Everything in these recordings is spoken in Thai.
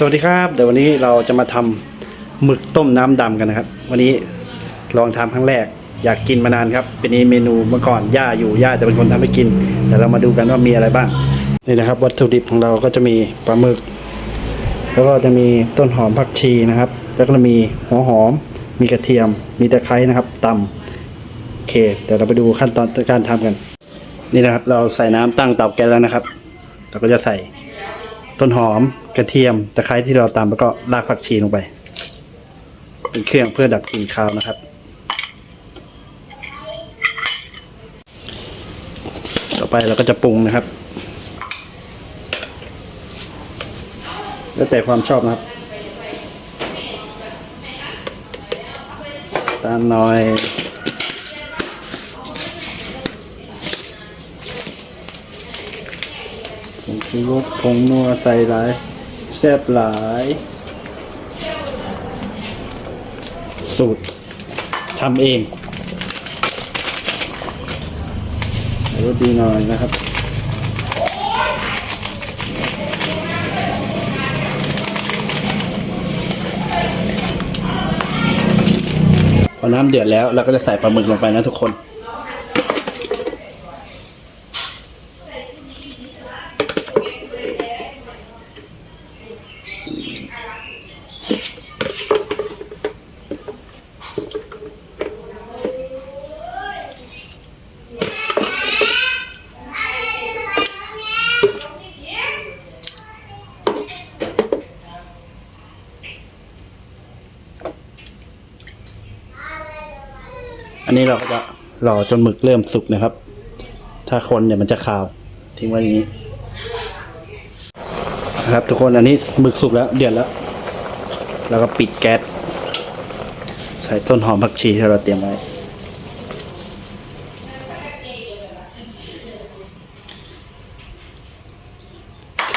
สวัสดีครับ เดี๋ยววันนี้เราจะมาทำหมึกต้มน้ำดำกันนะครับ วันนี้ลองทำครั้งแรก อยากกินมานานครับ เป็นเมนูเมื่อก่อนย่าอยู่ย่าจะเป็นคนทำให้กินเดี๋ยวเรามาดูกันว่ามีอะไรบ้างนี่นะครับ วัตถุดิบของเราก็จะมีปลาหมึก แล้วก็จะมีต้นหอมผักชีนะครับ แล้วก็มีหัวหอม มีกระเทียม มีตะไคร้นะครับตำโอเค เดี๋ยวเราไปดูขั้นตอนการทำกัน นี่นะครับ เราใส่น้ำตั้งเตาแก๊สแล้วนะครับ เราก็จะใส่ ต้นหอมกระเทียมตะไคร้ที่เราตำแล้วก็รากผักชีลงไป เป็นเครื่องเพื่อดับกลิ่นคาวนะครับ ต่อไปเราก็จะปรุงนะครับ แล้วแต่ความชอบนะครับ ตามหน่อย ชูรสผงนัวใส่หลายแซ่บหลาย สูตรทำเองรสดีหน่อยนะครับพอน้ำเดือดแล้วเราก็จะใส่ปลาหมึกลงไปนะทุกคน อันนี้เราก็จะรอจนหมึกเริ่มสุกนะครับ ถ้าคนเนี่ยมันจะคาว ทิ้งไว้อย่างนี้นะครับ ทุกคนอันนี้หมึกสุกแล้วเดือดแล้ว แล้วก็ปิดแก๊สใส่ต้นหอมผักชีที่เราเตรียมไว้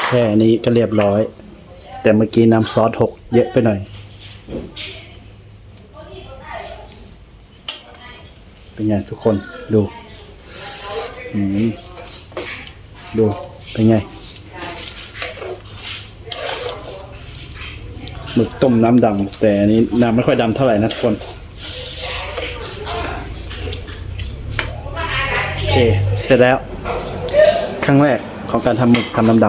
แค่นี้ก็เรียบร้อย แต่เมื่อกี้น้ำซอสหกเยอะไปหน่อย เป็นไงทุกคนดูอืมดูเป็นไงหมึกต้มน้ำดำแต่อันนี้น้ำไม่ค่อยดำเท่าไหร่นะทุกคนโอเค เสร็จแล้ว ครั้งแรกของการทำหมึกทำน้ำด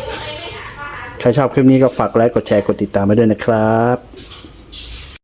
ำใครชอบคลิปนี้ก็ฝากไลค์กดแชร์กดติดตามไปด้วยนะครับ